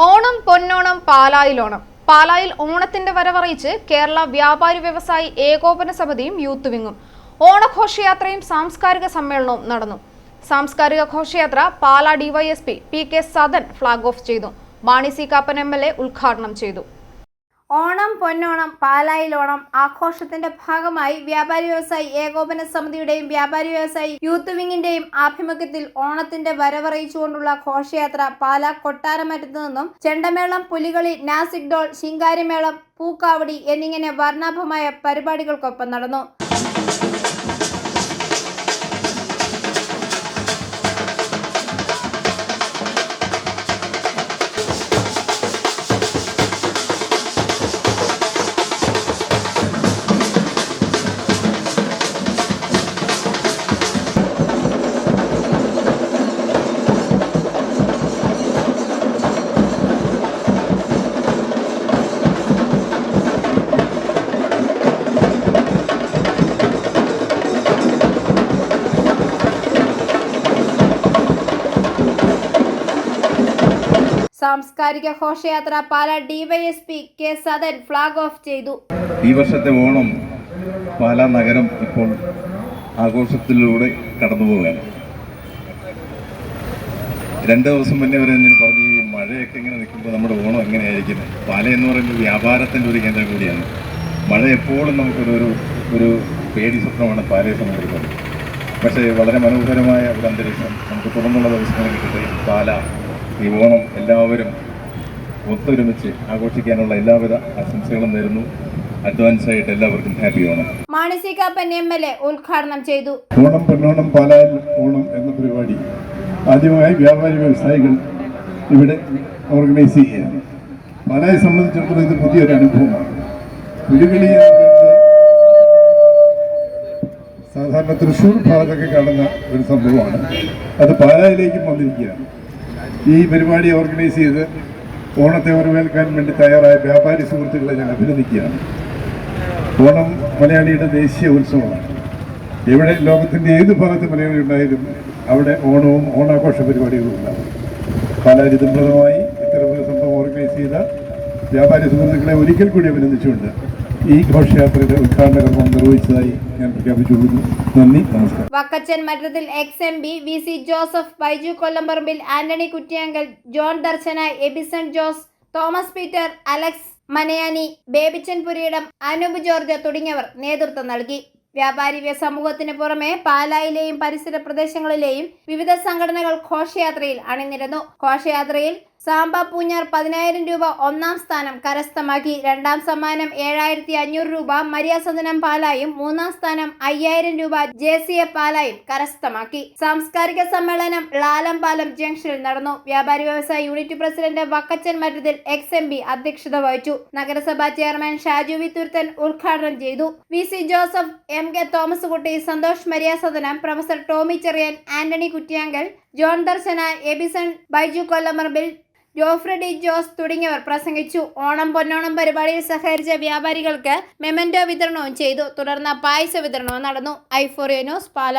ഓണം പൊന്നോണം പാലായിലോണം പാലായിൽ ഓണത്തിന്റെ വരവറിയിച്ച് കേരള വ്യാപാരി വ്യവസായി ഏകോപന സമിതിയും യൂത്ത് വിങ്ങും. ഓണഘോഷയാത്രയും സാംസ്കാരിക സമ്മേളനവും നടന്നു. സാംസ്കാരിക ഘോഷയാത്ര Pala DySP P K Sadan flag off ചെയ്തു. Mani C Kappan M L A ഉദ്ഘാടനം ചെയ്തു. ഓണം പൊന്നോണം പാലായിലോണം ആഘോഷത്തിന്റെ ഭാഗമായി വ്യാപാരി വ്യവസായി ഏകോപന സമിതിയുടെയും വ്യാപാരി വ്യവസായി യൂത്ത് വിങ്ങിന്റെയും ആഭിമുഖ്യത്തിൽ ഓണത്തിന്റെ വരവറിയിച്ചുകൊണ്ടുള്ള ഘോഷയാത്ര പാലാ കൊട്ടാരമറ്റത്തു നിന്നും ചെണ്ടമേളം പുലികളി നാസിക് ഡോൾ ശിങ്കാരിമേളം പൂക്കാവടി എന്നിങ്ങനെ വർണാഭമായ പരിപാടികൾക്കൊപ്പം നടന്നു. സാംസ്കാരിക ഘോഷയാത്ര Pala DySP K Sadan flag off ചെയ്തു. ഈ വർഷത്തെ ഓണം പാല നഗരം ഇപ്പോൾ ആഘോഷത്തിലൂടെ കടന്നു പോവുകയാണ്. രണ്ട് ദിവസം മുന്നേ വരെ ഞാൻ പറഞ്ഞു? ഈ മഴയൊക്കെ ഇങ്ങനെ നിൽക്കുമ്പോൾ നമ്മുടെ ഓണം എങ്ങനെയായിരിക്കും? പാല എന്ന് പറയുന്നത് വ്യാപാരത്തിന്റെ ഒരു കേന്ദ്രം കൂടിയാണ്. മഴ എപ്പോഴും നമുക്കൊരു ഒരു പേടി സ്വപ്നമാണ് പാലയെ സംബന്ധിച്ചിടത്തോളം. പക്ഷേ വളരെ മനോഹരമായ ഒരു അന്തരീക്ഷം നമുക്ക് തുടർന്നുള്ള ദിവസങ്ങളിൽ കിട്ടുകയും പാല ഈ ഓണം എല്ലാവരും ഒത്തൊരുമിച്ച് ആഘോഷിക്കാനുള്ള എല്ലാവിധ ആശംസകളും നേരുന്നു. അഡ്വാൻസ് ആയിട്ട് എല്ലാവർക്കും ഹാപ്പി ഓണം. മാനസികാപ്പൻ എം എൽ എ ഉദ്ഘാടനം ചെയ്തു. ഓണം പൊന്നോണം പാലായൽ ഓണം എന്ന പരിപാടി. ആദ്യമായി വ്യാപാരി വ്യവസായികൾ ഇവിടെ ഓർഗനൈസ് ചെയ്യുകയാണ് പാലായെ സംബന്ധിച്ചിടത്തോളം ഇത് പുതിയൊരു അനുഭവമാണ്. പുലികളി സാധാരണ തൃശ്ശൂർ ഭാഗത്തൊക്കെ കാണുന്ന ഒരു സംഭവമാണ്. അത് പാലായിലേക്കും വന്നിരിക്കുകയാണ്. ഈ പരിപാടി ഓർഗനൈസ് ചെയ്ത് ഓണത്തെ വരവേൽക്കാൻ വേണ്ടി തയ്യാറായ വ്യാപാരി സുഹൃത്തുക്കളെ ഞാൻ അഭിനന്ദിക്കുകയാണ്. ഓണം മലയാളിയുടെ ദേശീയ ഉത്സവമാണ്. എവിടെ ലോകത്തിന്റെ ഏത് ഭാഗത്ത് മലയാളി ഉണ്ടായാലും അവിടെ ഓണവും ഓണാഘോഷ പരിപാടികളും ഉണ്ടാകും. കാലാരിതംപ്രദമായി ഇത്തരമൊരു സംഭവം ഓർഗനൈസ് ചെയ്ത വ്യാപാരി സുഹൃത്തുക്കളെ ഒരിക്കൽ കൂടി അഭിനന്ദിച്ചുകൊണ്ട് ഈ ഘോഷയാത്രയുടെ ഉദ്ഘാടന കർമ്മം നിർവഹിച്ചതായി ഞാൻ പ്രഖ്യാപിച്ചുകൊള്ളുന്നു. നന്ദി നമസ്കാരം. Vakkachan Mattathil ex M B V C Joseph Baiju Kollamparambil Antony Kuttiyankal John Darshana Ebison Jose Thomas Peter Alex Manayani Babychan Pureedam Anoop George തുടങ്ങിയവർ നേതൃത്വം നൽകി. വ്യാപാരി വ്യ- സമൂഹത്തിന് പുറമെ പാലായിലെയും പരിസര പ്രദേശങ്ങളിലെയും വിവിധ സംഘടനകൾ ഘോഷയാത്രയിൽ അണിനിരന്നു. ഘോഷയാത്രയിൽ സാമ്പ പൂഞ്ഞാർ പതിനായിരം രൂപ ഒന്നാം സ്ഥാനം കരസ്ഥമാക്കി. രണ്ടാം സമ്മാനം ഏഴായിരത്തി അഞ്ഞൂറ് രൂപ മരിയാസദനം പാലായും മൂന്നാം സ്ഥാനം അയ്യായിരം രൂപ ജെ സി എ പാലായും കരസ്ഥമാക്കി. സാംസ്കാരിക സമ്മേളനം ലാലംപാലം ജംഗ്ഷനിൽ നടന്നു. വ്യാപാരി വ്യവസായ unit president Vakkachan Mattathil ex M P അധ്യക്ഷത വഹിച്ചു. നഗരസഭാ ചെയർമാൻ ഷാജു വി തുരുത്തൻ ഉദ്ഘാടനം ചെയ്തു. V C Joseph M K Thomas Kutty Santhosh Mariasadanam professor Tomy Cherian Antony Kuttiyankal John Darshana Ebison Baiju Kollamparambil Jofredy Jose തുടങ്ങിയവർ പ്രസംഗിച്ചു. ഓണം പൊന്നോണം പരിപാടിയിൽ സഹകരിച്ച വ്യാപാരികൾക്ക് മെമന്റോ വിതരണവും ചെയ്തു. തുടർന്ന് പായസ വിതരണവും നടന്നു. ഐഫോറിയ ന്യൂസ് പാല.